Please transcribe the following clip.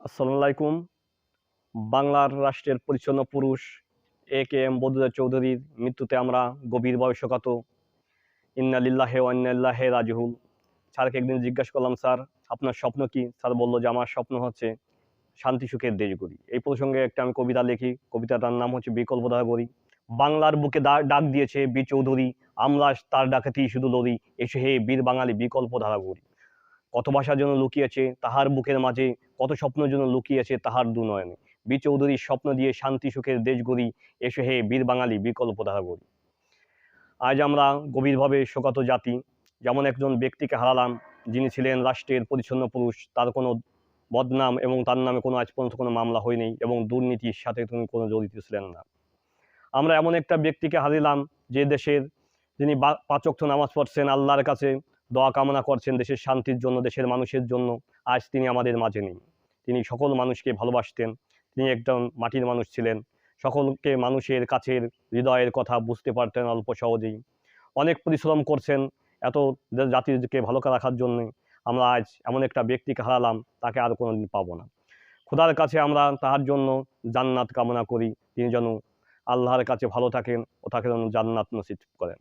আসসালামু আলাইকুম। বাংলার রাষ্ট্রের পরিচ্ছন্ন পুরুষ এ কে এম বদুদা চৌধুরীর মৃত্যুতে আমরা গভীরভাবে শোকাত। ইন্না লিল্লাহে ওয়ান্নাল্লাহে রাজহুল স্যারকে একদিন জিজ্ঞাসা করলাম, স্যার, আপনার স্বপ্ন কি? স্যার বলল যে, আমার স্বপ্ন হচ্ছে শান্তি, সুখের দেশ গড়ি। এই প্রসঙ্গে একটা আমি কবিতা লিখি। কবিতাটার নাম হচ্ছে বিকল্পদা গড়ি। বাংলার বুকে ডাক দিয়েছে বি চৌধুরী, আমরা তার ডাকাতেই শুধু লড়ি। এসে হে বীর বাঙালি বিকল্প ধারা গড়ি। কত ভাষার জন্য লুকিয়েছে, তাহার বুকের মাঝে কত স্বপ্ন জন্য লুকিয়েছে তাহার দু নয়নে বি চৌধুরীর স্বপ্ন দিয়ে শান্তি সুখের দেশ গড়ি, এসে হে বীর বাঙালি, বিকল্প ধারা গড়ি। আজ আমরা গভীরভাবে শোকাত জাতি, যেমন একজন ব্যক্তিকে হারালাম, যিনি ছিলেন রাষ্ট্রের পরিচ্ছন্ন পুরুষ, তার কোনো বদনাম এবং তার নামে কোনো আজ পর্যন্ত কোনো মামলা হয়নি এবং দুর্নীতির সাথে তিনি কোনো জড়িত ছিলেন না। আমরা এমন একটা ব্যক্তিকে হারিলাম, যে দেশের যিনি বা- পাঁচ নামাজ পড়ছেন, আল্লাহর কাছে দোয়া কামনা করছেন দেশের শান্তির জন্য, দেশের মানুষের জন্য, আজ তিনি আমাদের মাঝে নেই। তিনি সকল মানুষকে ভালোবাসতেন। তিনি একজন মাটির মানুষ ছিলেন। সকলকে মানুষের কাছের হৃদয়ের কথা বুঝতে পারতেন অল্প সহজেই। অনেক পরিশ্রম করছেন এত জাতিকে ভালো রাখার জন্য। আমরা আজ এমন একটা ব্যক্তিকে হারালাম, তাকে আর কোনো দিন পাবো না। খোদার কাছে আমরা তাহার জন্য জান্নাত কামনা করি। তিনি যেন আল্লাহর কাছে ভালো থাকেন ও তাকে যেন জান্নাত নসিব করেন।